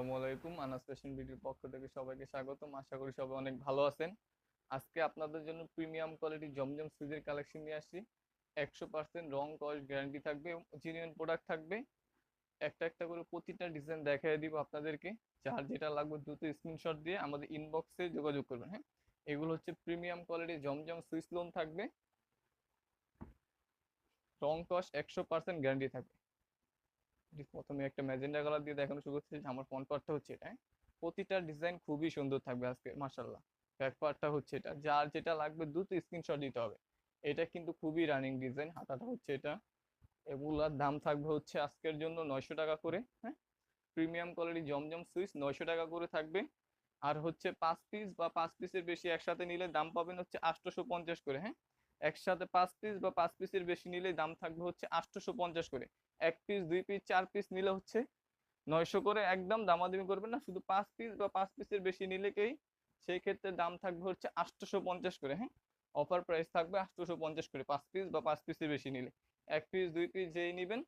আসসালামু আলাইকুম। আনাস ফ্যাশন পক্ষ থেকে সবাইকে স্বাগতম। আশা করি সবাই অনেক ভালো আছেন। আজকে আপনাদের জন্য প্রিমিয়াম কোয়ালিটি জমজম সুইজের কালেকশন নিয়ে আসছি। একশো পার্সেন্ট রং কস্ট গ্যারান্টি থাকবে জেনুইন প্রোডাক্ট থাকবে। একটা একটা করে প্রতিটা ডিজাইন দেখাই দিব আপনাদেরকে। যার যেটা লাগবে দ্রুত স্ক্রিনশট দিয়ে আমাদের ইনবক্সে যোগাযোগ করবেন হ্যাঁ? এগুলো হচ্ছে premium quality Zamzam Swiss lawn থাকবে। রং কস্ট একশো পার্সেন্ট গ্যারান্টি থাকবে। প্রথমে একটা ম্যাজেন্ডা কালার দিয়ে দেখানো শুরু করছি আমার ফ্রন্ট পার্টটা হচ্ছে এটা? প্রতিটা ডিজাইন খুবই সুন্দর থাকবে আজকে মাশাল্লাহ ব্যাক পার্টটা হচ্ছে এটা। যার যেটা লাগবে দ্রুত স্ক্রিনশট দিতে হবে। এটা কিন্তু খুবই রানিং ডিজাইন হাতাটা হচ্ছে এটা। এগুলার দাম থাকবে হচ্ছে আজকের জন্য নয়শো টাকা করে হ্যাঁ? প্রিমিয়াম কোয়ালিটি জমজম সুইচ নয়শো টাকা করে থাকবে। আর হচ্ছে পাঁচ পিস বা পাঁচ পিসের বেশি একসাথে নিলে দাম পাবেন হচ্ছে আটশোশো পঞ্চাশ করে হ্যাঁ? একসাথে পাঁচ পিস বা পাঁচ পিসের বেশি নিলে দাম থাকবে হচ্ছে আটশোশো পঞ্চাশ করে। এক পিস দুই পিস চার পিস নিলে হচ্ছে নয়শো করে একদম দামাদামি করবেন না। শুধু পাঁচ পিস বা পাঁচ পিসের বেশি নিলে কেই? সেই ক্ষেত্রে দাম থাকবে হচ্ছে আটশোশো পঞ্চাশ করে হ্যাঁ? অফার প্রাইস থাকবে আটশোশো পঞ্চাশ করে পাঁচ পিস বা পাঁচ পিসের বেশি নিলে। এক পিস দুই পিস যেই নেবেন,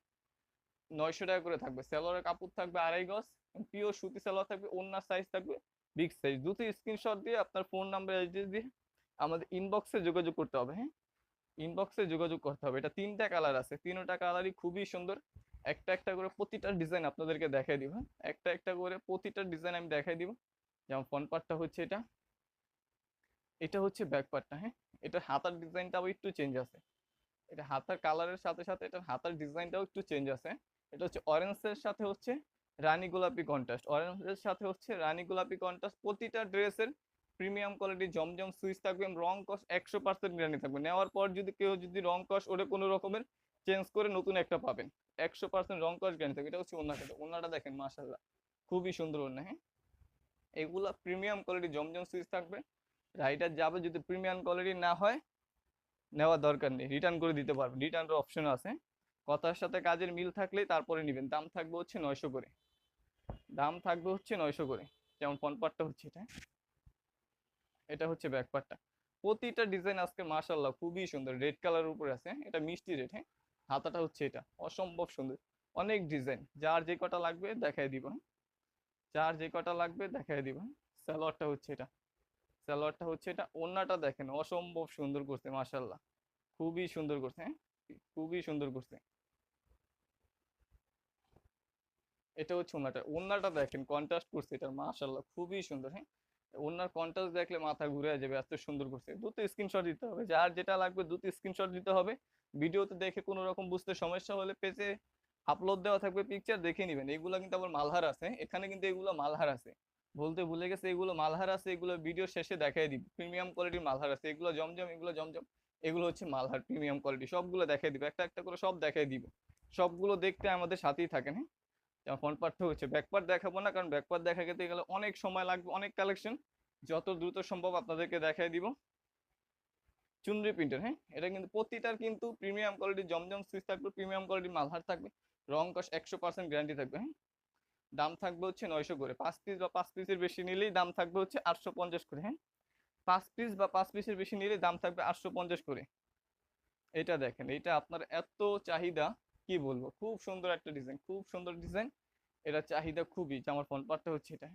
নয়শো টাকা করে থাকবে। সেলোয়ারের কাপড় থাকবে আড়াই গজ পিওর সুতি সেলোয়ার থাকবে অন্যার সাইজ থাকবে বিগ সাইজ দুটো স্ক্রিনশট দিয়ে আপনার ফোন নাম্বার দিয়ে আমাদের ইনবক্সে যোগাযোগ করতে হবে হ্যাঁ? ইনবক্সে যোগাযোগ করতে হবে। এটা তিনটা কালার আছে। তিনটা কালারই খুবই সুন্দর। একটা একটা করে প্রতিটা ডিজাইন আপনাদেরকে দেখাই দিব। একটা একটা করে প্রতিটা ডিজাইন আমি দেখাই দিব। যেমন ফ্রন্ট পার্টটা হচ্ছে এটা। এটা হচ্ছে ব্যাক পার্টটা হ্যাঁ? এটা হাতার ডিজাইনটাও একটু চেঞ্জ আছে। এটা হাতার কালারের সাথে সাথে এটার হাতার ডিজাইনটাও একটু চেঞ্জ আছে। এটা হচ্ছে অরেঞ্জের সাথে হচ্ছে রানী গোলাপি কন্ট্রাস্ট অরেঞ্জের সাথে হচ্ছে রানী গোলাপি কন্ট্রাস্ট প্রতিটা ড্রেসের প্রিমিয়াম কোয়ালিটি জমজম সুইচ থাকবে রং কস্ট একশো পার্সেন্ট গ্যারান্টি থাকবে। নেওয়ার পর যদি কেউ যদি রং কস্ট ওটা কোনো রকমের চেঞ্জ করে, নতুন একটা পাবেন। একশো পার্সেন্ট রং কস্ট গ্যারান্টি থাকবে। এটা হচ্ছে ওনাটা ওনাটা দেখেন মাসাল্লাহ খুবই সুন্দর ওনা হ্যাঁ? এগুলা প্রিমিয়াম কোয়ালিটি জমজম সুইচ থাকবে। রাইডার যাবে যদি প্রিমিয়াম কোয়ালিটি না হয়, নেওয়ার দরকার নেই। রিটার্ন করে দিতে পারবেন রিটার্নের অপশন আছে। কথার সাথে কাজের মিল থাকলে তারপরে নেবেন। দাম থাকবে হচ্ছে নয়শো করে। দাম থাকবে হচ্ছে নয়শো করে। যেমন ফ্রন্ট পার্টটা হচ্ছে এটা। এটা হচ্ছে ব্যাকপার্টটা প্রতিটা ডিজাইন আজকে মাশাল্লাহ খুবই সুন্দর। রেড কালার উপরে আছে এটা মিষ্টি রেড হ্যাঁ? হাতাটা হচ্ছে এটা। অসম্ভব সুন্দর। অনেক ডিজাইন। যার যে কটা লাগবে দেখাই দিব হ্যাঁ? যার যে কটা লাগবে দেখাই দিব হ্যাঁ? সালোয়ারটা হচ্ছে এটা। সালোয়ারটা হচ্ছে এটা। ওন্নাটা দেখেন, অসম্ভব সুন্দর করছে মাশাল্লাহ খুবই সুন্দর করছে হ্যাঁ? খুবই সুন্দর করছে। এটা হচ্ছে ওনাটা ওন্নাটা দেখেন কন্ট্রাস্ট করছে এটা মাশাল্লাহ খুবই সুন্দর হ্যাঁ? ওনার কন্ট্রাস্ট দেখলে মাথা ঘুরে যাবে, এত সুন্দর করছে। দুটো স্ক্রিনশট দিতে হবে, যার যেটা লাগবে দুটো স্ক্রিনশট দিতে হবে। ভিডিওতে দেখে কোনো রকম বুঝতে সমস্যা হলে পেজে আপলোড দেওয়া থাকবে পিকচার দেখে নেবেন। এগুলো কিন্তু আবার মালহার আছে। এখানে কিন্তু এগুলো মালহার আছে। বলতে ভুলে গেছে, এগুলো মালহার আছে, এগুলো ভিডিও শেষে দেখাই দিব। প্রিমিয়াম কোয়ালিটির মালহার আছে। এগুলো জমজম এগুলো জমজম। এগুলো হচ্ছে মালহার প্রিমিয়াম কোয়ালিটি সবগুলো দেখাই দিব। একটা একটা করে সব দেখাই দিব। সবগুলো দেখতে আমাদের সাথেই থাকেন হ্যাঁ? যেমন ফ্রন্ট হচ্ছে ব্যাক দেখাবো না, কারণ ব্যাক দেখা গেতে গেলে অনেক সময় লাগবে, অনেক কালেকশন যত দ্রুত সম্ভব আপনাদেরকে দেখাই দিব। চুনরি প্রিন্টার হ্যাঁ? এটা কিন্তু প্রতিটার কিন্তু প্রিমিয়াম কোয়ালিটি জমজম সুইচ থাকবে প্রিমিয়াম কোয়ালিটির মালহার থাকবে রং কস একশো পার্সেন্ট গ্যারান্টি থাকবে হ্যাঁ? দাম থাকবে হচ্ছে নয়শো করে, পাঁচ পিস বা পাঁচ পিসের বেশি নিলেই দাম থাকবে হচ্ছে আটশো পঞ্চাশ করে হ্যাঁ? পাঁচ পিস বা পাঁচ পিসের বেশি নিলে দাম থাকবে আটশো পঞ্চাশ করে। এটা দেখেন, এটা আপনার এত চাহিদা কি বলব? খুব সুন্দর একটা ডিজাইন খুব সুন্দর ডিজাইন এটা চাহিদা খুবই জামার ফোন পার্টটা হচ্ছে এটা।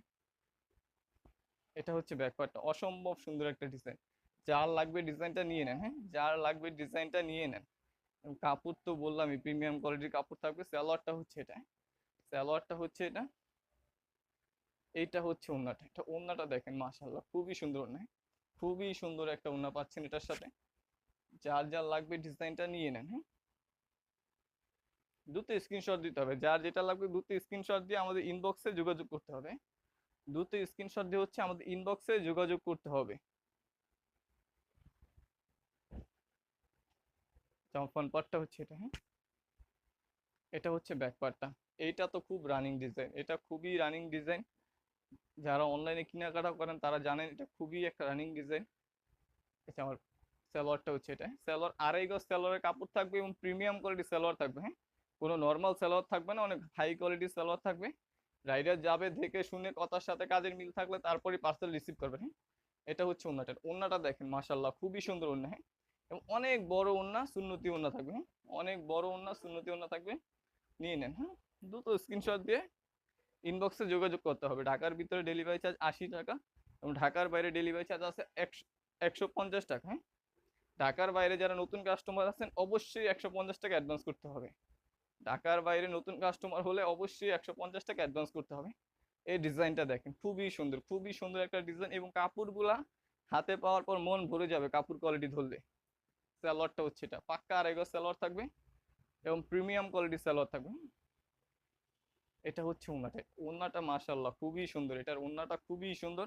এটা হচ্ছে ব্যাক পার্টটা অসম্ভব সুন্দর একটা ডিজাইন যার লাগবে ডিজাইনটা নিয়ে নেন হ্যাঁ? যার লাগবে ডিজাইনটা নিয়ে নেন। কাপড় তো বললামই প্রিমিয়াম কোয়ালিটির কাপড় থাকবে। স্যালোয়ারটা হচ্ছে এটা স্যালোয়ারটা হচ্ছে এটা। এইটা হচ্ছে ওন্নাটা এটা ওন্নাটা দেখেন মাশাল্লাহ খুবই সুন্দর ওন্না খুবই সুন্দর একটা ওন্না পাচ্ছেন এটার সাথে। যার যার লাগবে ডিজাইনটা নিয়ে নেন হ্যাঁ? দুটো স্ক্রিনশট দিতে হবে। যার যেটা লাগবে দুটো স্ক্রিনশট দিয়ে আমাদের ইনবক্সে যোগাযোগ করতে হবে। দুটো স্ক্রিনশট দিয়ে হচ্ছে আমাদের ইনবক্সে যোগাযোগ করতে হবে। ফ্রন্ট পার্টটা হচ্ছে এটা হ্যাঁ? এটা হচ্ছে ব্যাক পার্টটা এইটা তো খুব রানিং ডিজাইন এটা খুবই রানিং ডিজাইন যারা অনলাইনে কেনাকাটা করেন, তারা জানেন এটা খুবই একটা রানিং ডিজাইন এটা আমার সালোয়ারটা হচ্ছে এটা সালোয়ার, আড়াই গজ সালোয়ারের কাপড় থাকবে এবং প্রিমিয়াম কোয়ালিটির সালোয়ার থাকবে হ্যাঁ? কোনো নর্মাল সালোয়ার থাকবে না, অনেক হাই কোয়ালিটির সালোয়ার থাকবে। রাইডার যাবে, দেখে শুনে কথার সাথে কাজের মিল থাকলে তারপরে পার্সেল রিসিভ করবেন হ্যাঁ? এটা হচ্ছে ওন্নাটা। ওন্নাটা দেখেন মাশাল্লাহ খুবই সুন্দর ওন্না হ্যাঁ? এবং অনেক বড় ওন্না, সুন্নতি ওন্না থাকবে হ্যাঁ? অনেক বড় ওন্না, সুন্নতি ওন্না থাকবে। নিয়ে নেন হ্যাঁ? দুটো স্ক্রিনশট দিয়ে ইনবক্সে যোগাযোগ করতে হবে। ঢাকার ভিতরে ডেলিভারি চার্জ আশি টাকা এবং ঢাকার বাইরে ডেলিভারি চার্জ আছে একশো একশো পঞ্চাশ টাকা হ্যাঁ? ঢাকার বাইরে যারা নতুন কাস্টমার আছেন, অবশ্যই একশো পঞ্চাশ টাকা অ্যাডভান্স করতে হবে। ঢাকার বাইরে নতুন কাস্টমার হলে অবশ্যই একশো পঞ্চাশ টাকা অ্যাডভান্স করতে হবে। এই ডিজাইনটা দেখেন, খুবই সুন্দর খুবই সুন্দর একটা ডিজাইন এবং কাপড়গুলা হাতে পাওয়ার পর মন ভরে যাবে কাপড় কোয়ালিটি ধরলে। স্যালোয়ারটা হচ্ছে এটা, পাক্কা আড়াই গজ স্যালোয়ার থাকবে এবং প্রিমিয়াম কোয়ালিটির স্যালোয়ার থাকবে। এটা হচ্ছে ওনাটা ওনাটা মাশাল্লাহ খুবই সুন্দর, এটার ওনাটা খুবই সুন্দর।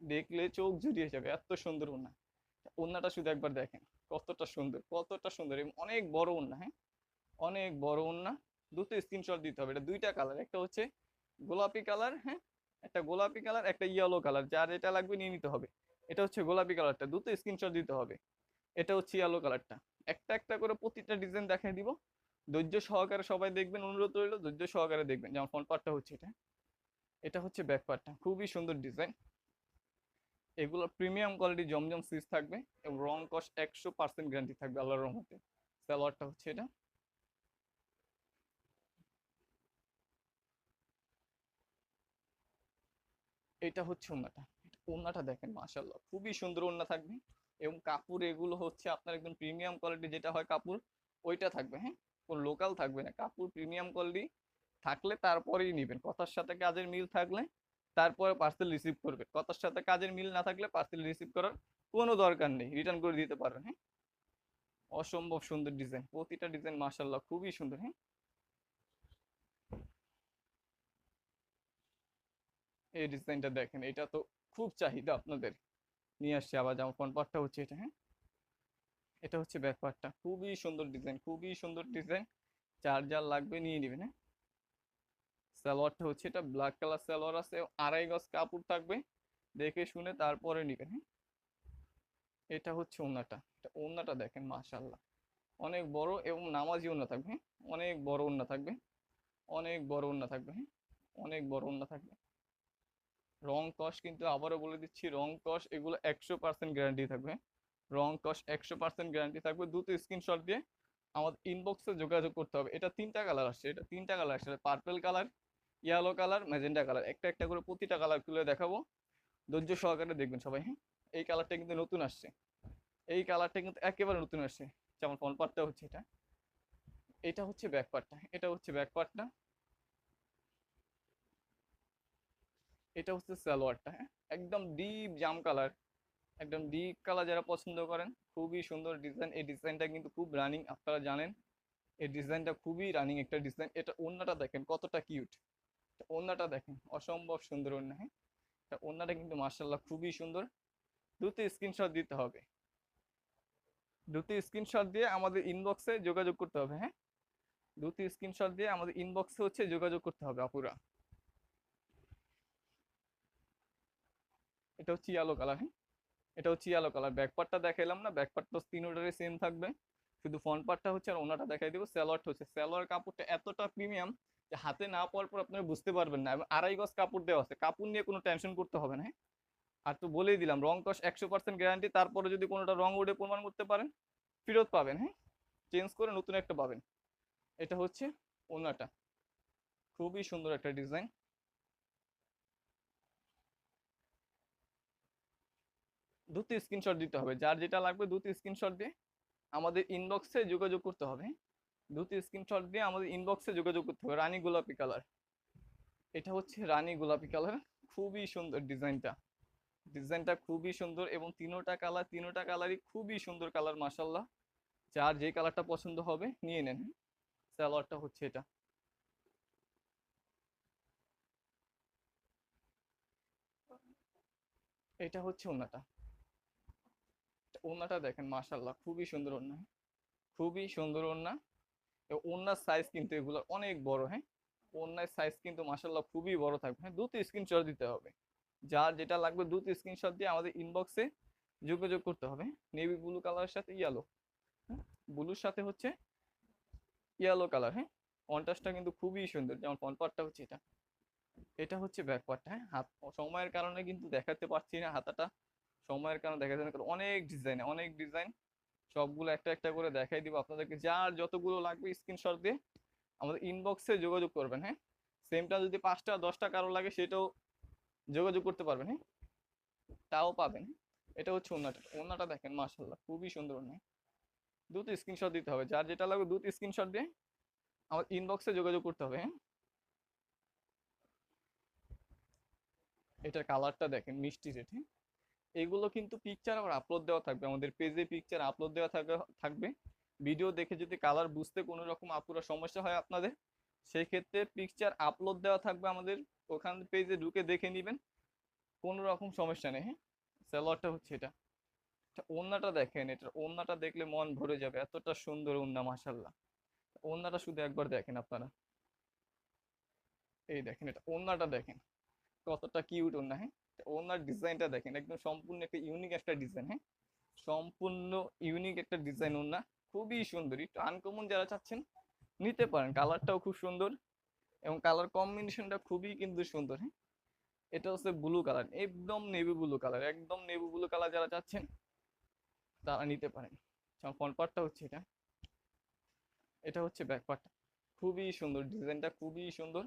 দেখলে চোখ জুড়িয়ে যাবে, এত সুন্দর ওনা। ওনাটা শুধু একবার দেখেন, কতটা সুন্দর কতটা সুন্দর এবং অনেক বড় ওনা হ্যাঁ? অনেক বড় ওনা দুটো স্ক্রিনশট দিতে হবে। এটা দুইটা কালার একটা হচ্ছে গোলাপি কালার হ্যাঁ? একটা গোলাপি কালার একটা ইয়েলো কালার যার এটা লাগবে নিয়ে নিতে হবে। এটা হচ্ছে গোলাপি কালারটা দুটো স্ক্রিনশট দিতে হবে। এটা হচ্ছে ইয়েলো কালারটা একটা একটা করে প্রতিটা ডিজাইন দেখাই দিব। ধৈর্য সহকারে সবাই দেখবেন, অনুরোধ রইল, ধৈর্য সহকারে দেখবেন। যেমন ফ্রন্ট পার্টটা হচ্ছে এটা। এটা হচ্ছে ব্যাক পার্টটা খুবই সুন্দর ডিজাইন এগুলো প্রিমিয়াম কোয়ালিটি জমজম সিজ থাকবে এবং রং কস একশো পার্সেন্ট গ্যারান্টি থাকবে আল্লাহর রহমতে। সালোয়ারটা হচ্ছে এটা। এটা হচ্ছে ওন্নাটা। ওন্নাটা দেখেন মাশাল্লাহ খুবই সুন্দর ওন্না থাকবে। এবং কাপড় এগুলো হচ্ছে আপনার একদম প্রিমিয়াম কোয়ালিটি যেটা হয় কাপড়, ওইটা থাকবে হ্যাঁ? কোনো লোকাল থাকবে না। কাপড় প্রিমিয়াম কোয়ালিটি থাকলে তারপরেই নেবেন। কথার সাথে কাজের মিল থাকলে তারপরে পার্সেল রিসিভ করবে কথার সাথে কাজের মিল না থাকলে পার্সেল রিসিভ করার কোনো দরকার নেই। রিটার্ন করে দিতে পারবেন হ্যাঁ? অসম্ভব সুন্দর ডিজাইন প্রতিটা ডিজাইন মাশাল্লাহ খুবই সুন্দর হ্যাঁ? এই ডিজাইনটা দেখেন, এটা তো খুব চাহিদা আপনাদের। নিয়ে আসছে আবার যেমন পার্টটা হচ্ছে এটা হ্যাঁ? এটা হচ্ছে ব্যাক পার্টটা খুবই সুন্দর ডিজাইন, খুবই সুন্দর ডিজাইন। চার যার লাগবে নিয়ে নেবেন হ্যাঁ? সালোয়ারটা হচ্ছে এটা ব্ল্যাক কালার সালোয়ার আছে, আড়াই গজ কাপড় থাকবে। দেখে শুনে তারপরে নেবেন হ্যাঁ? এটা হচ্ছে ওনাটা এটা ওন্নাটা দেখেন মাশাল্লাহ অনেক বড় এবং নামাজি ওনা থাকবে অনেক বড় ওন্না থাকবে। অনেক বড় ওন্না থাকবে হ্যাঁ? অনেক বড় ওন্না থাকবে। রং কস কিন্তু আবারও বলে দিচ্ছি, রং কস এগুলো একশো পার্সেন্ট গ্যারান্টি থাকবে। রং কস একশো পার্সেন্ট গ্যারান্টি থাকবে। দুটো স্ক্রিনশট দিয়ে আমাদের ইনবক্সে যোগাযোগ করতে হবে। এটা তিনটা কালার আসছে। এটা তিনটা কালার আসছে। Purple colour yellow colour magenta colour একটা একটা করে প্রতিটা কালার খুলে দেখাবো। ধৈর্য সহকারে দেখবেন সবাই হ্যাঁ? এই কালারটা কিন্তু নতুন আসছে। এই কালারটা কিন্তু একেবারে নতুন আসছে। যেমন ফ্রন্ট পার্টটা হচ্ছে এটা। এটা হচ্ছে ব্যাক পার্টটা এটা হচ্ছে ব্যাক পার্টটা এটা হচ্ছে সালোয়ারটা হ্যাঁ? একদম ডিপ জাম কালার একদম ডিপ কালার যারা পছন্দ করেন, খুবই সুন্দর ডিজাইন এই ডিজাইনটা কিন্তু খুব রানিং আপনারা জানেন। এই ডিজাইনটা খুবই রানিং একটা ডিজাইন এটা ওন্নাটা দেখেন কতটা কিউট ওন্নাটা দেখেন, অসম্ভব সুন্দর ওন্না হ্যাঁ? ওন্নাটা কিন্তু মার্শাল্লাহ খুবই সুন্দর। দুটো স্ক্রিনশট দিতে হবে। দুটো স্ক্রিনশট দিয়ে আমাদের ইনবক্সে যোগাযোগ করতে হবে হ্যাঁ? দুটো স্ক্রিনশট দিয়ে আমাদের ইনবক্সে হচ্ছে যোগাযোগ করতে হবে আপুরা। এটা হচ্ছে ইয়েলো কালার হ্যাঁ? এটা হচ্ছে ইয়েলো কালার ব্যাক পার্টটা দেখাইলাম না ব্যাক পার্টটা তিনোটারে সেম থাকবে। শুধু ফ্রন্ট পার্টটা হচ্ছে আর ওনাটা দেখাই দেবো স্যালোয়ারটা হচ্ছে। স্যালোয়ার কাপড়টা এতটা প্রিমিয়াম যে হাতে না পাওয়ার পর আপনারা বুঝতে পারবেন না। আড়াই গজ কাপড় দেওয়া আছে। কাপড় নিয়ে কোনো টেনশন করতে হবে না হ্যাঁ? আর তো বলেই দিলাম, রং কস একশো পার্সেন্ট গ্যারান্টি তারপরে যদি কোনোটা রং উঠে প্রমাণ করতে পারেন, ফেরত পাবেন হ্যাঁ? চেঞ্জ করে নতুন একটা পাবেন। এটা হচ্ছে ওনাটা। খুবই সুন্দর একটা ডিজাইন দুটো স্ক্রিনশট দিতে হবে। যার যেটা লাগবে দুটো স্ক্রিনশট দিয়ে আমাদের ইনবক্সে যোগাযোগ করতে হবে। দুটো স্ক্রিনশট দিয়ে আমাদের ইনবক্সে যোগাযোগ করতে হবে রানী গোলাপি কালার এটা হচ্ছে রানী গোলাপি কালার খুবই সুন্দর ডিজাইনটা ডিজাইনটা খুবই সুন্দর এবং তিনোটা কালার তিনোটা কালারই খুবই সুন্দর কালার মাসাল্লাহ যার যে কালারটা পছন্দ হবে নিয়ে নেন। সালোয়ারটা হচ্ছে এটা। এটা হচ্ছে ওনাটা। ওন্নাটা দেখেন মাশাল্লাহ খুবই সুন্দর ওন্না খুবই সুন্দর ওন্না ওন্নার সাইজ কিন্তু এগুলো অনেক বড় হ্যাঁ? ওন্নার সাইজ কিন্তু মাশাল্লাহ খুবই বড় থাকবে হ্যাঁ? দুটো স্ক্রিনশট দিতে হবে। যার যেটা লাগবে দুটো স্ক্রিনশট দিয়ে আমাদের ইনবক্সে যোগাযোগ করতে হবে নেভি ব্লু কালারের সাথে ইয়েলো ব্লুর সাথে হচ্ছে ইয়েলো কালার হ্যাঁ? কন্ট্রাস্টটা কিন্তু খুবই সুন্দর, যেমন ফ্রন্ট পার্টটা হচ্ছে এটা। এটা হচ্ছে ব্যাক পার্টটা হ্যাঁ? হাত, সময়ের কারণে কিন্তু দেখাতে পারছি না হাতাটা। সময়ের কারণে দেখা যায় না অনেক ডিজাইন অনেক ডিজাইন সবগুলো একটা একটা করে দেখাই দিব আপনাদেরকে। যার যতগুলো লাগবে স্ক্রিনশট দিয়ে আমাদের ইনবক্সে যোগাযোগ করবেন হ্যাঁ? সেমটা যদি পাঁচটা, দশটা কারও লাগে সেটাও যোগাযোগ করতে পারবেন হ্যাঁ? তাও পাবেন। এটা হচ্ছে ওনাটা ওনাটা দেখেন মার্শাল্লাহ খুবই সুন্দর ওনা দ্রুত স্ক্রিনশট দিতে হবে, যার যেটা লাগবে দ্রুত স্ক্রিনশট দিয়ে আমার ইনবক্সে যোগাযোগ করতে হবে হ্যাঁ? এটার কালারটা দেখেন, মিষ্টি রেট হ্যাঁ এগুলো কিন্তু পিকচার আবার আপলোড দেওয়া থাকবে। আমাদের পেজে পিকচার আপলোড দেওয়া থাকবে। ভিডিও দেখে যদি কালার বুঝতে কোনো রকম আপুরা সমস্যা হয় আপনাদের সেই ক্ষেত্রে পিকচার আপলোড দেওয়া থাকবে আমাদের। ওখান পেজে ঢুকে দেখে নেবেন। কোনো রকম সমস্যা নেই হ্যাঁ? স্যালোয়ারটা হচ্ছে এটা। এটা ওন্নাটা দেখেন, এটা ওন্নাটা দেখলে মন ভরে যাবে। এতটা সুন্দর ওন্না মাসাল্লাহ ওন্নাটা শুধু একবার দেখেন আপনারা। এই দেখেন এটা ওন্নাটা দেখেন। কতটা কিউট ওন্না হ্যাঁ? ওনার ডিজাইনটা দেখেন, একদম সম্পূর্ণ একটা ইউনিক একটা ডিজাইন হ্যাঁ? সম্পূর্ণ ইউনিক একটা ডিজাইন ওনা, খুবই সুন্দর, একটু আনকমন যারা চাচ্ছেন, নিতে পারেন। কালারটাও খুব সুন্দর এবং কালার কম্বিনেশনটা খুবই কিন্তু সুন্দর হ্যাঁ? এটা হচ্ছে ব্লু কালার একদম নেভি ব্লু কালার একদম নেভি ব্লু কালার যারা চাচ্ছেন, তারা নিতে পারেন। ফ্রন্ট পার্টটা হচ্ছে এটা। এটা হচ্ছে ব্যাক পার্টটা খুবই সুন্দর ডিজাইনটা খুবই সুন্দর।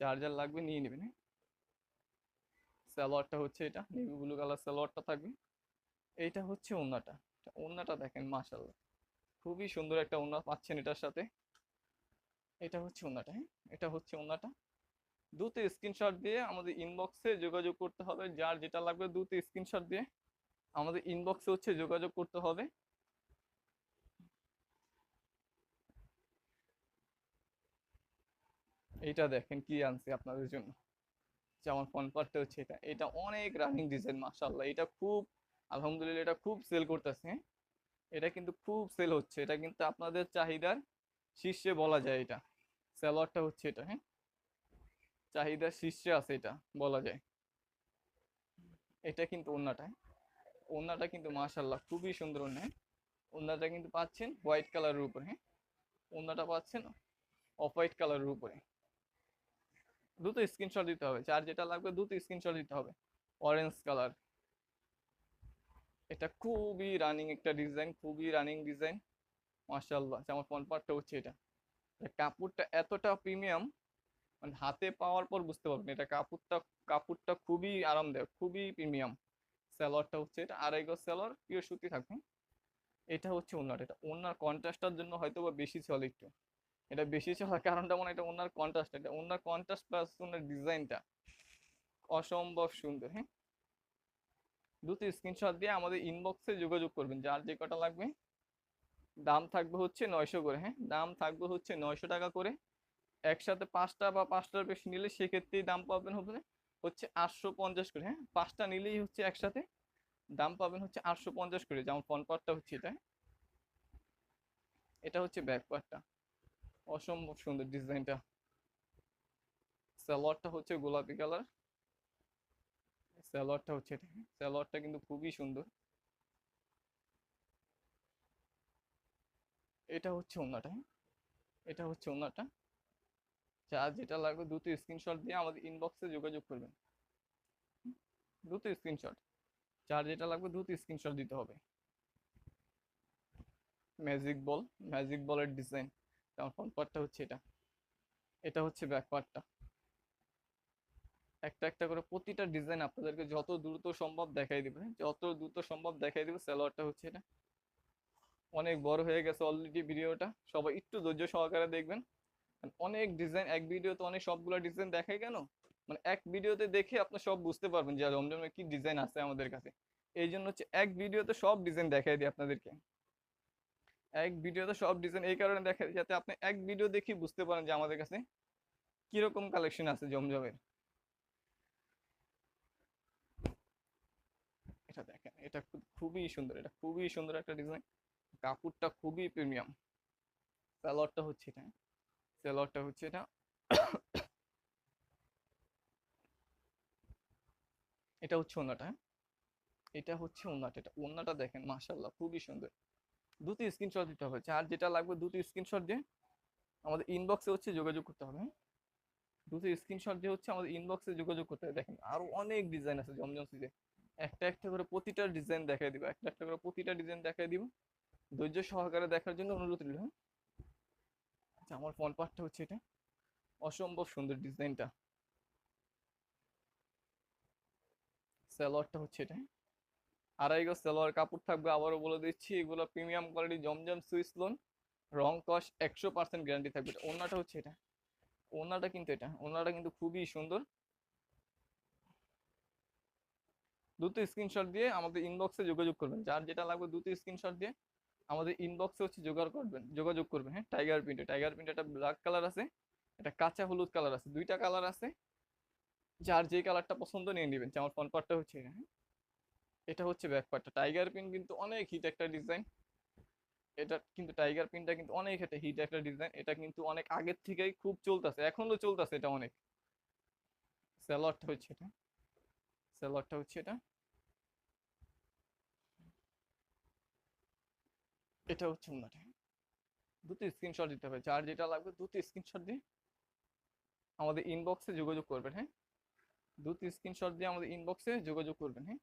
যার লাগবে নিয়ে নেবেন হ্যাঁ? সালোয়ারটা হচ্ছে এটা নেভি ব্লু কালার সালোয়ারটা থাকবে। এইটা হচ্ছে ওন্নাটা। ওন্নাটা দেখেন মাশাল্লাহ খুবই সুন্দর একটা ওন্না পাচ্ছেন এটার সাথে। এটা হচ্ছে ওন্নাটা হ্যাঁ? এটা হচ্ছে ওন্নাটা। দ্রুত স্ক্রিনশট দিয়ে আমাদের ইনবক্সে যোগাযোগ করতে হবে। যার যেটা লাগবে দ্রুত স্ক্রিনশট দিয়ে আমাদের ইনবক্সে হচ্ছে যোগাযোগ করতে হবে। এইটা দেখেন কি আনছি আপনাদের জন্য। যেমন ফোন পার্টটা হচ্ছে এটা। এটা অনেক রানিং ডিজাইন মাশাল্লাহ এটা খুব, আলহামদুলিল্লাহ, এটা খুব সেল করতেছে হ্যাঁ? এটা কিন্তু খুব সেল হচ্ছে। এটা কিন্তু আপনাদের চাহিদার শীর্ষে বলা যায় এটা। সালোয়ারটা হচ্ছে এটা হ্যাঁ? চাহিদার শীর্ষে আছে এটা, বলা যায়। এটা কিন্তু ওন্নাটা হ্যাঁ? ওন্নাটা কিন্তু মাশাল্লাহ খুবই সুন্দর ওন্না হ্যাঁ? ওন্নাটা কিন্তু পাচ্ছেন হোয়াইট কালারের উপরে হ্যাঁ? ওন্নাটা পাচ্ছেন অফ হোয়াইট কালারের উপরে। দ্রুত স্ক্রিনশট দিতে হবে। যার যেটা লাগবে দ্রুত স্ক্রিনশট দিতে হবে। অরেঞ্জ কালার এটা খুবই রানিং একটা ডিজাইন খুবই রানিং ডিজাইন মাশাল্লাহ আমার ফোন হচ্ছে এটা। কাপড়টা এতটা প্রিমিয়াম মানে হাতে পাওয়ার পর বুঝতে পারবেন। এটা কাপড়টা কাপড়টা খুবই আরামদায়ক, খুবই প্রিমিয়াম স্যালোয়ারটা হচ্ছে এটা। আড়াই গজ স্যালোয়ার পিওর সুতি থাকবে। এটা হচ্ছে ওনার। এটা ওনার কন্ট্রাস্টটার জন্য হয়তো বা বেশি চলে একটু। এটা বেশি চলার কারণটা মনে হয় এটা ওনার কন্ট্রাস্ট এটা ওনার কন্ট্রাস্ট প্লাস ওনার ডিজাইনটা অসম্ভব সুন্দর হ্যাঁ? দুটো স্ক্রিনশট দিয়ে আমাদের ইনবক্সে যোগাযোগ করবেন, যার যে কটা লাগবে। দাম থাকবে হচ্ছে নয়শো করে হ্যাঁ? দাম থাকবে হচ্ছে নয়শো টাকা করে। একসাথে পাঁচটা বা পাঁচটার বেশি নিলে সেক্ষেত্রেই দাম পাবেন হবে হচ্ছে আটশো পঞ্চাশ করে হ্যাঁ? পাঁচটা নিলেই হচ্ছে একসাথে দাম পাবেন হচ্ছে আটশো পঞ্চাশ করে, যেমন ফ্রন্ট পার্টটা হচ্ছে এটা এটা হচ্ছে ব্যাক পার্টটা অসম্ভব সুন্দর ডিজাইনটা। সালোয়ারটা হচ্ছে গোলাপি কালার। সালোয়ারটা হচ্ছে এটা। সালোয়ারটা কিন্তু খুবই সুন্দর। এটা হচ্ছে ওনাটা? এটা হচ্ছে ওনাটা যার যেটা লাগবে দ্রুত স্ক্রিনশট দিয়ে আমাদের ইনবক্সে যোগাযোগ করবেন? দ্রুত স্ক্রিনশট যার যেটা লাগবে দ্রুত স্ক্রিনশট দিতে হবে। ম্যাজিক বল ম্যাজিক বলের ডিজাইন যেমন ফ্রন্ট হচ্ছে এটা। এটা হচ্ছে ব্যাক একটা একটা করে প্রতিটা ডিজাইন আপনাদেরকে যত দ্রুত সম্ভব দেখাই দিবে। যত দ্রুত সম্ভব দেখাই দিবে সালোয়ারটা হচ্ছে এটা। অনেক বড় হয়ে গেছে অলরেডি ভিডিওটা সবাই একটু ধৈর্য সহকারে দেখবেন। অনেক ডিজাইন এক ভিডিওতে অনেক সবগুলো ডিজাইন দেখাই কেন? মানে এক ভিডিওতে দেখে আপনি সব বুঝতে পারবেন যে রমজানের কি ডিজাইন আছে আমাদের কাছে। এই জন্য হচ্ছে এক ভিডিওতে সব ডিজাইন দেখাই দিই আপনাদেরকে। এক ভিডিওতে সব ডিজাইন এই কারণে দেখা যাতে আপনি এক ভিডিও দেখি বুঝতে পারেন যে আমাদের কাছে কীরকম কালেকশন আছে জমজমের। এটা দেখেন, এটা খুবই সুন্দর, এটা খুবই সুন্দর একটা ডিজাইন কাপড়টা খুবই প্রিমিয়াম সালোয়ারটা হচ্ছে এটা। সালোয়ারটা হচ্ছে এটা। এটা হচ্ছে ওনাটা? এটা হচ্ছে ওনাটা এটা ওনাটা দেখেন মাশাল্লাহ খুবই সুন্দর। দুটো স্ক্রিনশট দিতে হবে। যার যেটা লাগবে দুটি স্ক্রিনশট দিয়ে আমাদের ইনবক্সে হচ্ছে যোগাযোগ করতে হবে? দুটো স্ক্রিনশট দিয়ে হচ্ছে আমাদের ইনবক্সে যোগাযোগ করতে হবে। দেখেন, আরও অনেক ডিজাইন আছে জমজম সিজে একটা একটা করে প্রতিটা ডিজাইন দেখাই দিব। একটা একটা করে প্রতিটা ডিজাইন দেখাই দিব। ধৈর্য সহকারে দেখার জন্য অনুরোধ রইল। আচ্ছা আমার ফোন পার্টটা হচ্ছে এটা। অসম্ভব সুন্দর ডিজাইনটা সালোয়ারটা হচ্ছে এটা? আড়াই গজ সালোয়ার কাপড় থাকবে, আবারও বলে দিচ্ছি, এগুলো premium quality Zamzam Swiss lawn রং কস একশো পার্সেন্ট গ্যারান্টি থাকবে। এটা ওড়নাটা হচ্ছে এটা। ওড়নাটা কিন্তু এটা। ওড়নাটা কিন্তু খুবই সুন্দর। দ্রুত স্ক্রিনশট দিয়ে আমাদের ইনবক্সে যোগাযোগ করবেন। যার যেটা লাগবে দ্রুত স্ক্রিনশট দিয়ে আমাদের ইনবক্সে হচ্ছে জোগাড় করবেন, যোগাযোগ করবেন হ্যাঁ? টাইগার প্রিন্টে টাইগার প্রিন্ট একটা ব্ল্যাক কালার আছে এটা কাঁচা হলুদ কালার আছে, দুইটা কালার আছে। যার যে কালারটা পছন্দ নিয়ে নেবেন। যে আমার ফ্রন্ট পার্টটা হচ্ছে হ্যাঁ? এটা হচ্ছে ব্যাক পার্টটা টাইগার প্রিন্ট কিন্তু অনেক হিট একটা ডিজাইন এটা কিন্তু টাইগার প্রিন্টটা কিন্তু অনেক একটা হিট একটা ডিজাইন এটা কিন্তু অনেক আগের থেকেই খুব চলতেছে। এখনও চলতেছে এটা অনেক। স্যালোয়ারটা হচ্ছে এটা। স্যালোয়ারটা হচ্ছে এটা। এটা হচ্ছে ওনাটা দুটো স্ক্রিনশট দিতে হবে। যার যেটা লাগবে দুটো স্ক্রিনশট দিয়ে আমাদের ইনবক্সে যোগাযোগ করবেন হ্যাঁ? দুটো স্ক্রিনশট দিয়ে আমাদের ইনবক্সে যোগাযোগ করবেন হ্যাঁ?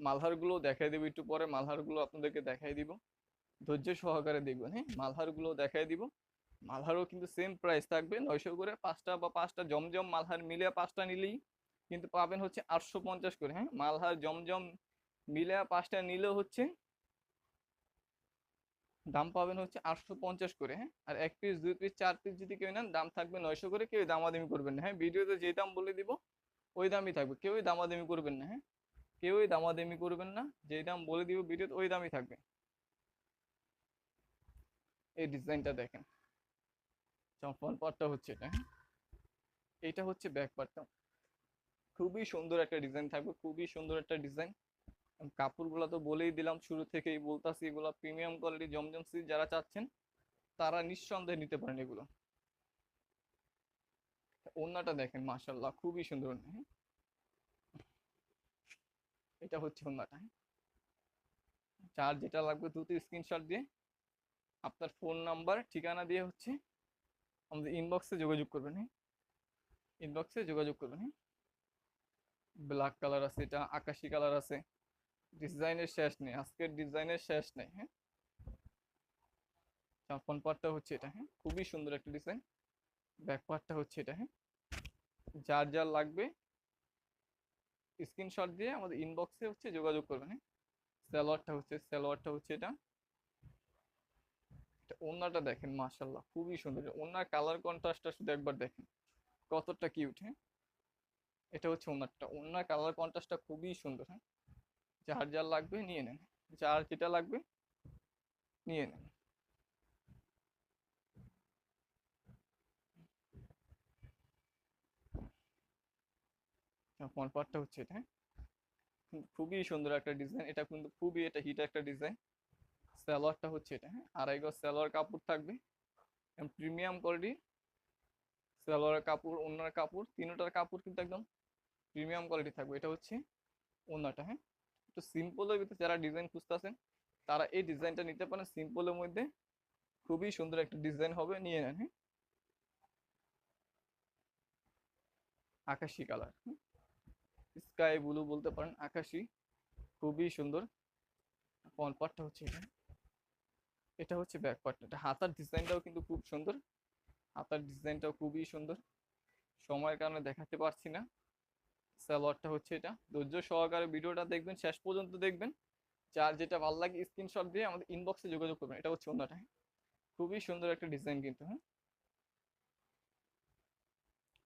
মালহারগুলো দেখাই দেবো একটু পরে, মালহারগুলো আপনাদেরকে দেখাই দিব। ধৈর্য সহকারে দেখবেন হ্যাঁ? মালহারগুলো দেখাই দিব। মালহারও কিন্তু সেম প্রাইস থাকবে, নয়শো করে পাঁচটা বা পাঁচটা জমজম মালহার মিলে পাঁচটা নিলেই কিন্তু পাবেন হচ্ছে আটশো পঞ্চাশ করে হ্যাঁ? মালহার জমজম মিলে পাঁচটা নিলেও হচ্ছে দাম পাবেন হচ্ছে আটশো পঞ্চাশ করে হ্যাঁ? আর এক পিস দুই পিস চার পিস যদি কেউ নেন, দাম থাকবে নয়শো করে কেউ দামাদামি করবেন না হ্যাঁ? ভিডিওতে যে দাম বলে দিব, ওই দামই থাকবে, কেউই দামাদামি করবেন না হ্যাঁ? কেউই দামাদামি করবেন না যে দাম বলে দিব ভিডিওতে ওই দামই থাকবে। এই ডিজাইনটা দেখেন। ফ্রন্ট পার্টটা হচ্ছে এটা এটা হচ্ছে ব্যাক পার্টটা। খুবই সুন্দর একটা ডিজাইন থাকবে, খুবই সুন্দর একটা ডিজাইন। কাপড়গুলো তো বলেই দিলাম, শুরু থেকেই বলতাছি, এগুলো প্রিমিয়াম কোয়ালিটি জমজম সিল যারা চাচ্ছেন, তারা নিঃসন্দেহে নিতে পারেন এগুলো। ওন্নাটা দেখেন মাশাল্লাহ খুবই সুন্দর হ্যাঁ? এটা হচ্ছে হ্যাঁ যার যেটা লাগবে দ্রুত স্ক্রিনশট দিয়ে আপনার ফোন নাম্বার ঠিকানা দিয়ে হচ্ছে আমাদের ইনবক্সে যোগাযোগ করবেন হ্যাঁ? ইনবক্সে যোগাযোগ করবেন হ্যাঁ? ব্ল্যাক কালার আছে, এটা আকাশি কালার আছে। ডিজাইনের শেষ নেই, আজকের ডিজাইনের শেষ নেই হ্যাঁ? ফ্রন্ট পার্টটা হচ্ছে এটা হ্যাঁ? খুবই সুন্দর একটা ডিজাইন ব্যাক পার্টটা হচ্ছে এটা হ্যাঁ? যার যার লাগবে স্ক্রিনশট দিয়ে আমাদের ইনবক্সে হচ্ছে যোগাযোগ করবেন হ্যাঁ? সালোয়ারটা হচ্ছে সালোয়ারটা হচ্ছে এটা। ওড়নাটা দেখেন মাশাল্লাহ খুবই সুন্দর। ওড়নার কালার কন্ট্রাস্টটা শুধু একবার দেখেন, কতটা কিউট হ্যাঁ? এটা হচ্ছে ওনারটা ওড়নার কালার কন্ট্রাস্টটা খুবই সুন্দর হ্যাঁ? যার যার লাগবে নিয়ে নেন যার যেটা লাগবে নিয়ে নেন। ফ্রন্ট পার্টটা হচ্ছে এটা হ্যাঁ? খুবই সুন্দর একটা ডিজাইন এটা কিন্তু খুবই এটা হিট একটা ডিজাইন সালোয়ারটা হচ্ছে এটা হ্যাঁ আড়াই গজ সালোয়ার কাপড় থাকবে। প্রিমিয়াম কোয়ালিটি সালোয়ারের কাপড়, ওনার কাপড়, তিনটার কাপড় কিন্তু একদম প্রিমিয়াম কোয়ালিটি থাকবে। এটা হচ্ছে ওনাটা হ্যাঁ। একটু সিম্পলের ভিতরে যারা ডিজাইন খুঁজতেছেন, তারা এই ডিজাইনটা নিতে পারেন। সিম্পলের মধ্যে খুবই সুন্দর একটা ডিজাইন হবে, নিয়ে নেন হ্যাঁ। আকাশি কালার স্কাই ব্লু বলতে পারেন, আকাশি। খুবই সুন্দর। ফ্রন্ট পার্টটা হচ্ছে এটা? এটা হচ্ছে ব্যাক পার্ট এটা হাতার ডিজাইনটাও কিন্তু খুব সুন্দর। হাতার ডিজাইনটাও খুবই সুন্দর। সময়ের কারণে দেখাতে পারছি না। সালোয়ারটা হচ্ছে এটা। ধৈর্য সহকারে ভিডিওটা দেখবেন, শেষ পর্যন্ত দেখবেন। যার যেটা ভালো লাগে স্ক্রিনশট দিয়ে আমাদের ইনবক্সে যোগাযোগ করবেন। এটা হচ্ছে অন্যটা। খুবই সুন্দর একটা ডিজাইন কিন্তু হ্যাঁ?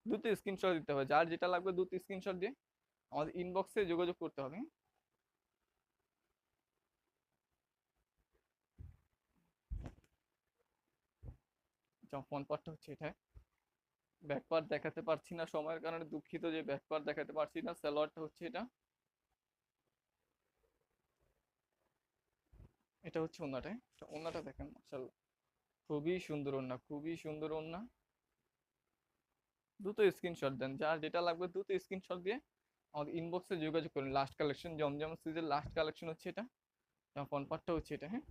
দুটো স্ক্রিনশট দিতে হবে। যার যেটা লাগবে দুটো স্ক্রিনশট দিয়ে আমাদের ইনবক্সে যোগাযোগ করতে হবে। ফোন পার্টটা হচ্ছে এটা ব্যাক পার্ট দেখাতে পারছি না, সময়ের কারণে দুঃখিত যে ব্যাক পার্ট দেখাতে পারছি না সালোয়ারটা হচ্ছে এটা। এটা হচ্ছে ওনাটা ওনাটা দেখেন, মাশাআল্লাহ। খুবই সুন্দর ওনা খুবই সুন্দর ওনা দ্রুত স্ক্রিনশট দেন, যার যেটা লাগবে দ্রুত স্ক্রিনশট দিয়ে আমাদের ইনবক্সে যোগাযোগ করুন। লাস্ট কালেকশন জমজম সিজের লাস্ট কালেকশন হচ্ছে এটা। ফোন পার্টটা হচ্ছে এটা হ্যাঁ?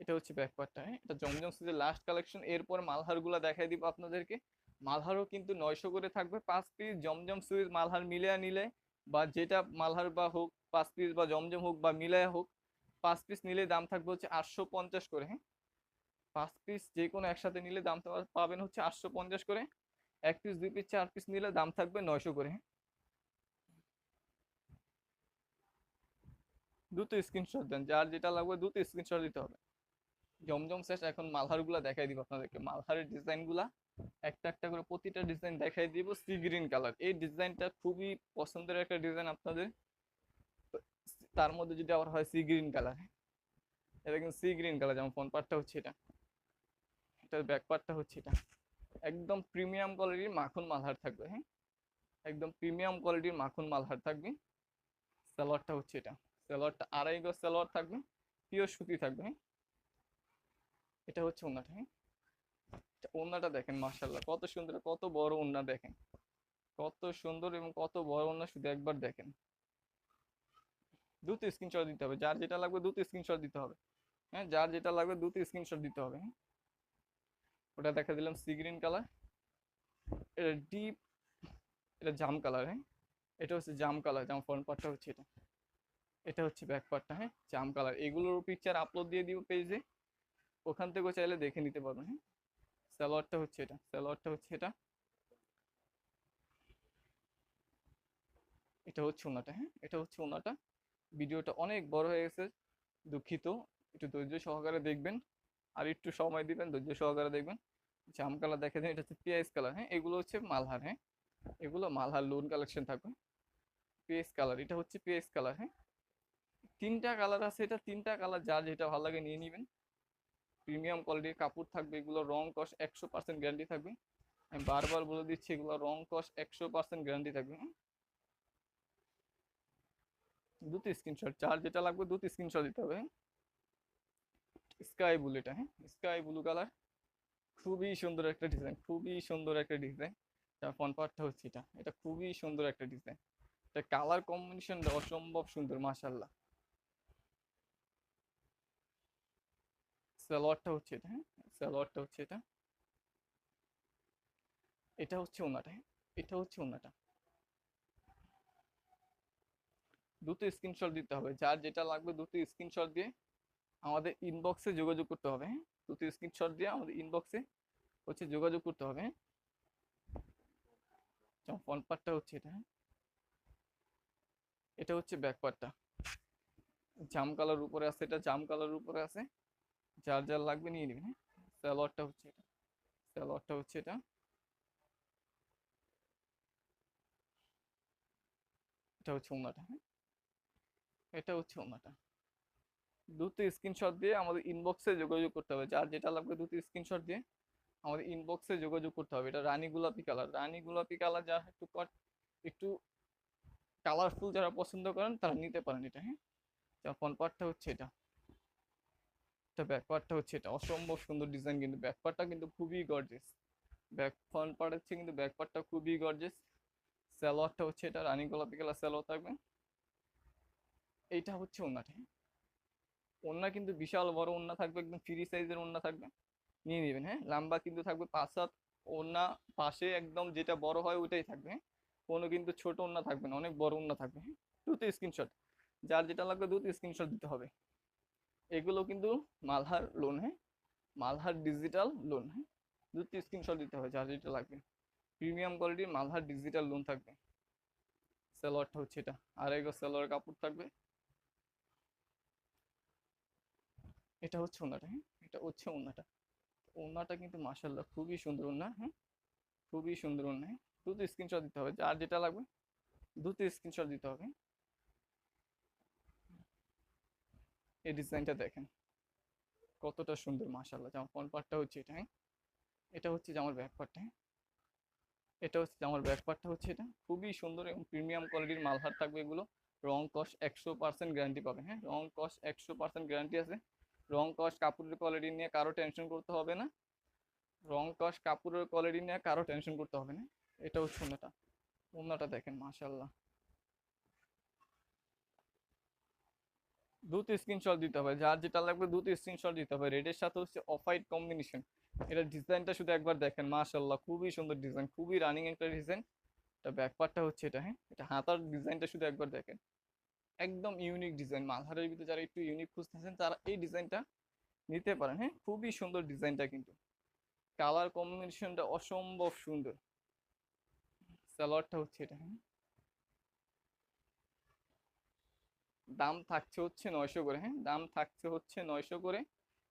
এটা হচ্ছে ব্যাক পার্টটা হ্যাঁ? এটা জমজম সিজের লাস্ট কালেকশন এরপর মালহারগুলো দেখাই দিব আপনাদেরকে। মালহারও কিন্তু নয়শো করে থাকবে পাঁচ পিস জমজম সুইচ মালহার মিলিয়ে নিলে বা যেটা মালহার বা হোক, পাঁচ পিস বা জমজম হোক বা মিলায়া হোক, পাঁচ পিস নিলে দাম থাকবে হচ্ছে আটশো পঞ্চাশ করে হ্যাঁ? পাঁচ পিস যে কোনো একসাথে নিলে দাম পাবেন হচ্ছে আটশো পঞ্চাশ করে। এক পিস দুই পিস চার পিস নিলে দাম থাকবে নয়শো করে দ্রুত স্ক্রিনশট দেন, যার যেটা লাগবে দ্রুত স্ক্রিনশট দিতে হবে। জমজম শেষ, এখন মালহারগুলা দেখাই দিব আপনাদেরকে। মালহারের ডিজাইনগুলা, একটা একটা করে প্রতিটা ডিজাইন দেখাই দিব সি গ্রিন কালার। এই ডিজাইনটা খুবই পছন্দের একটা ডিজাইন আপনাদের। তার মধ্যে যদি আবার হয় সি গ্রিন কালার এটা কিন্তু সি গ্রিন কালার, যেমন ফ্রন্ট পার্টটা হচ্ছে এটা। এটার ব্যাক পার্টটা হচ্ছে এটা। একদম প্রিমিয়াম কোয়ালিটির মাখন মালহার থাকবে হ্যাঁ? একদম প্রিমিয়াম কোয়ালিটির মাখন মালহার থাকবে। সালোয়ারটা হচ্ছে এটা। সালোয়ারটা আড়াই গজ সালোয়ার থাকবে, পিওর সুতি থাকবে হ্যাঁ? এটা হচ্ছে ওনাটা হ্যাঁ? এটা ওন্নাটা দেখেন মার্শাল্লাহ কত সুন্দর, কত বড় ওন্না দেখেন। কত সুন্দর এবং কত বড় ওন্না শুধু একবার দেখেন। দ্রুত স্ক্রিনশট দিতে হবে, যার যেটা লাগবে দ্রুত স্ক্রিনশট দিতে হবে। হ্যাঁ যার যেটা লাগবে দ্রুত স্ক্রিনশট দিতে হবে হ্যাঁ? ওটা দেখা দিলাম সি গ্রিন কালার এটা ডিপ এটা জাম কালার হ্যাঁ? এটা হচ্ছে জাম কালার জাম ফ্রন্ট পার্টটা হচ্ছে এটা। এটা হচ্ছে ব্যাক পার্টটা হ্যাঁ? জাম কালার। এগুলোর পিকচার আপলোড দিয়ে দিব পেজে ওখান থেকেও চাইলে দেখে নিতে পারবেন হ্যাঁ? সালোয়ারটা হচ্ছে এটা, সালোয়ারটা হচ্ছে এটা। এটা হচ্ছে ওনাটা হ্যাঁ? এটা হচ্ছে ওনাটা। ভিডিওটা অনেক বড় হয়ে গেছে, দুঃখিত। একটু ধৈর্য সহকারে দেখবেন। আর একটু সময় দিবেন, ধৈর্য সহকারে দেখবেন। জাম কালার দেখে দিন, এটা হচ্ছে পিয়াইস কালার হ্যাঁ? এগুলো হচ্ছে মালহার হ্যাঁ? এগুলো মালহার লোন কালেকশন থাকবে। পিএস কালার, এটা হচ্ছে পিএস কালার হ্যাঁ? তিনটা কালার আছে, এটা তিনটা কালার যার যেটা ভালো লাগে নিয়ে নেবেন। প্রিমিয়াম কোয়ালিটির কাপড় থাকবে, এগুলো রং কস একশো পার্সেন্ট গ্যারান্টি থাকবে। আমি বারবার বলে দিচ্ছি, এগুলো রং কস একশো পার্সেন্ট গ্যারান্টি থাকবে? দুটো স্ক্রিনশট চার যেটা লাগবে দুটো স্ক্রিনশট দিতে হবে স্কাই ব্লু এটা হ্যাঁ স্কাই ব্লু কালার খুবই সুন্দর একটা ডিজাইন খুবই সুন্দর একটা ডিজাইন তার ফ্রন্ট পার্টটা হচ্ছে এটা এটা খুবই সুন্দর একটা ডিজাইন এটা কালার কম্বিনেশনটা অসম্ভব সুন্দর মাশাল্লাহ সালোয়ারটা হচ্ছে এটা হ্যাঁ? সালোয়ারটা হচ্ছে এটা। এটা হচ্ছে ওনাটা হ্যাঁ? এটা হচ্ছে ওনাটা। স্ক্রিনশট দিতে হবে। যার যেটা লাগবে দুটো স্ক্রিনশট দিয়ে আমাদের ইনবক্সে যোগাযোগ করতে হবে হ্যাঁ? দুটো স্ক্রিনশট দিয়ে আমাদের ইনবক্সে হচ্ছে যোগাযোগ করতে হবে হ্যাঁ? হচ্ছে এটা হ্যাঁ? এটা হচ্ছে ব্যাক জাম কালার উপরে আছে, এটা জাম কালার উপরে আছে। যার যার লাগবে, নিয়ে নেবেন হ্যাঁ? স্যালোয়ারটা হচ্ছে এটা। স্যালোয়ারটা হচ্ছে এটা। এটা হচ্ছে ওনাটা হ্যাঁ? এটা হচ্ছে ওনাটা দুটো স্ক্রিনশট দিয়ে আমাদের ইনবক্সে যোগাযোগ করতে হবে। যার যেটা লাগবে দুটো স্ক্রিনশট দিয়ে আমাদের ইনবক্সে যোগাযোগ করতে হবে। এটা রানী গোলাপি কালার রানী গোলাপি কালার যারা একটু কট একটু কালারফুল যারা পছন্দ করেন, তারা নিতে পারেন এটা হ্যাঁ? ফ্রন্ট পার্টটা হচ্ছে এটা। এটা ব্যাক পার্টটা হচ্ছে এটা। অসম্ভব সুন্দর ডিজাইন কিন্তু। ব্যাক পার্টটা কিন্তু খুবই গর্জেস ব্যাক ফ্রন্ট পার্ট হচ্ছে কিন্তু ব্যাক পার্টটা খুবই গর্জেস সালোয়ারটা হচ্ছে এটা, রানী গোলাপি কালার সালোয়ার থাকবে। এইটা হচ্ছে ওনাটা ওন্না কিন্তু বিশাল বড় ওন্না থাকবে, একদম ফ্রি সাইজের ওন্না থাকবে। নিয়ে নেবেন হ্যাঁ? লম্বা কিন্তু থাকবে পাঁচ সাত ওন্না পাশে একদম যেটা বড় হয় ওইটাই থাকবে হ্যাঁ? কোনো কিন্তু ছোট ওন্না থাকবে না, অনেক বড় ওন্না থাকবে হ্যাঁ? দুটো স্ক্রিনশট যার যেটা লাগবে দুটো স্ক্রিনশট দিতে হবে। এগুলো কিন্তু মালহার লোন হ্যাঁ? মালহার ডিজিটাল লোন হ্যাঁ? দুটো স্ক্রিনশট দিতে হবে, যার যেটা লাগবে। প্রিমিয়াম কোয়ালিটির মালহার ডিজিটাল লোন থাকবে। সালোয়ারটা হচ্ছে এটা। আড়াই গজ সালোয়ার কাপড় থাকবে। এটা হচ্ছে ওনাটা হ্যাঁ? এটা হচ্ছে ওনাটা। ওনাটা কিন্তু মাসাল্লাহ খুবই সুন্দর ওনা হ্যাঁ? খুবই সুন্দর ওনা হ্যাঁ? দুটো স্ক্রিনশট দিতে হবে, যার যেটা লাগবে, দুটো স্ক্রিনশট দিতে হবে। এই ডিজাইনটা দেখেন। কতটা সুন্দর মাসাল্লাহ জামার ফ্রন্ট পার্টটা হচ্ছে এটা হ্যাঁ? এটা হচ্ছে জামার ব্যাক পার্টটা এটা হচ্ছে জামার ব্যাক পার্টটা হচ্ছে এটা। খুবই সুন্দর এবং প্রিমিয়াম কোয়ালিটির মালহার থাকবে এগুলো। রং কস একশো পার্সেন্ট গ্যারান্টি পাবে হ্যাঁ? রং কস একশো পার্সেন্ট গ্যারান্টি আছে। রং কস কাপড়ের কোয়ালিটি নিয়ে কারও টেনশন করতে হবে না। রং কস কাপড়ের কোয়ালিটি নিয়ে কারও টেনশন করতে হবে না। এটা হচ্ছে অন্যটা অন্যটা দেখেন মাশাল্লাহ দুটো স্ক্রিনশট দিতে হবে, যার যেটা লাগবে দুটো স্ক্রিনশট দিতে হবে। রেডের সাথে হচ্ছে অফ হোয়াইট কম্বিনেশন এটা ডিজাইনটা শুধু একবার দেখেন মাশাল্লাহ খুবই সুন্দর ডিজাইন খুবই রানিং একটা ডিজাইন এটা ব্যাক পার্টটা হচ্ছে এটা হ্যাঁ? এটা হাতার ডিজাইনটা শুধু একবার দেখেন। একদম ইউনিক ডিজাইন মালহারের ভিতরে যারা একটু ইউনিক খুঁজতেছেন, তারা এই ডিজাইনটা নিতে পারেন হ্যাঁ? খুবই সুন্দর ডিজাইনটা কিন্তু। কালার কম্বিনেশনটা অসম্ভব সুন্দর। সালোয়ারটা হচ্ছে এটা হ্যাঁ? দাম থাকছে হচ্ছে নয়শো করে হ্যাঁ? দাম থাকছে হচ্ছে নয়শো করে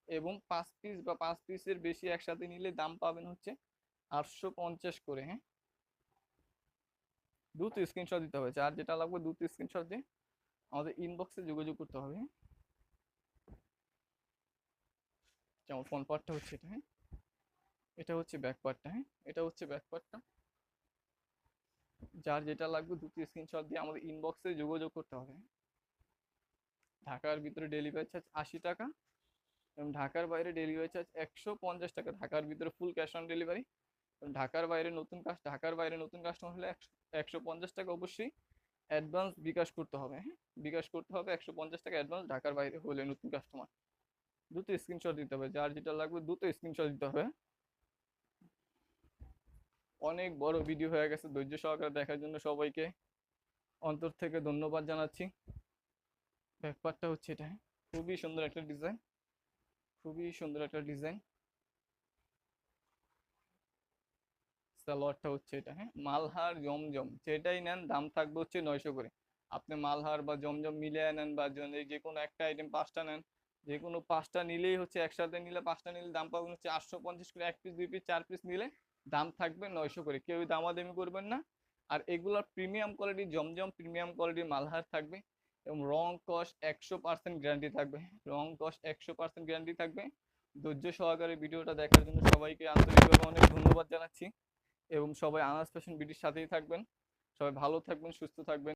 এবং পাঁচ পিস বা পাঁচ পিসের বেশি একসাথে নিলে দাম পাবেন হচ্ছে আটশো পঞ্চাশ করে হ্যাঁ? দ্রুত স্ক্রিনশট দিতে হবে, যার যেটা লাগবে দ্রুত স্ক্রিনশট দিয়ে আমাদের ইনবক্সে যোগাযোগ করতে হবে হ্যাঁ? যেমন ফোন পার্টটা হচ্ছে এটা হ্যাঁ? এটা হচ্ছে ব্যাক পার্টটা হ্যাঁ? এটা হচ্ছে ব্যাক পার্টটা যার যেটা লাগবে দ্রুত স্ক্রিনশট দিয়ে আমাদের ইনবক্সে যোগাযোগ করতে হবে হ্যাঁ? ঢাকার ভিতরে ডেলিভারি চার্জ আশি টাকা এবং ঢাকার বাইরে ডেলিভারি চার্জ একশো পঞ্চাশ টাকা। ঢাকার ভিতরে ফুল ক্যাশ অন ডেলিভারি এবং ঢাকার বাইরে নতুন কাজ ঢাকার বাইরে নতুন কাস্টমার হলে একশো পঞ্চাশ টাকা অবশ্যই অ্যাডভান্স বিকাশ করতে হবে হ্যাঁ? বিকাশ করতে হবে একশো পঞ্চাশ টাকা অ্যাডভান্স ঢাকার বাইরে হলে নতুন কাস্টমার দ্রুত স্ক্রিনশট দিতে হবে, যার যেটা লাগবে দ্রুত স্ক্রিনশট দিতে হবে। অনেক বড় ভিডিও হয়ে গেছে, ধৈর্য সহকারে দেখার জন্য সবাইকে অন্তর থেকে ধন্যবাদ জানাচ্ছি। ব্যাকপারটা হচ্ছে এটা হ্যাঁ? খুবই সুন্দর একটা ডিজাইন। খুবই সুন্দর একটা ডিজাইন। সালোয়ারটা হচ্ছে এটা হ্যাঁ। মালহার জমজম, যেটাই নেন দাম থাকবে হচ্ছে নয়শো করে। আপনি মালহার বা জমজম মিলিয়ে নেন বা যে কোনো একটা আইটেম পাঁচটা নেন, যে কোনো পাঁচটা নিলেই হচ্ছে একসাথে নিলে পাঁচটা নিলে দাম পাবেন হচ্ছে আটশো পঞ্চাশ করে, এক পিস দুই পিস চার পিস নিলে দাম থাকবে নয়শো করে। কেউ দামাদামি করবেন না। আর এগুলোর প্রিমিয়াম কোয়ালিটি জমজম প্রিমিয়াম কোয়ালিটির মালহার থাকবে। এবং রং কস্ট একশো পার্সেন্ট গ্যারান্টি থাকবে। রং কস্ট একশো পার্সেন্ট গ্যারান্টি থাকবে। ধৈর্য সহকারে ভিডিওটা দেখার জন্য সবাইকে আন্তরিকভাবে অনেক ধন্যবাদ জানাচ্ছি। এবং সবাই আনাস ফ্যাশন বিডির সাথেই থাকবেন। সবাই ভালো থাকবেন, সুস্থ থাকবেন।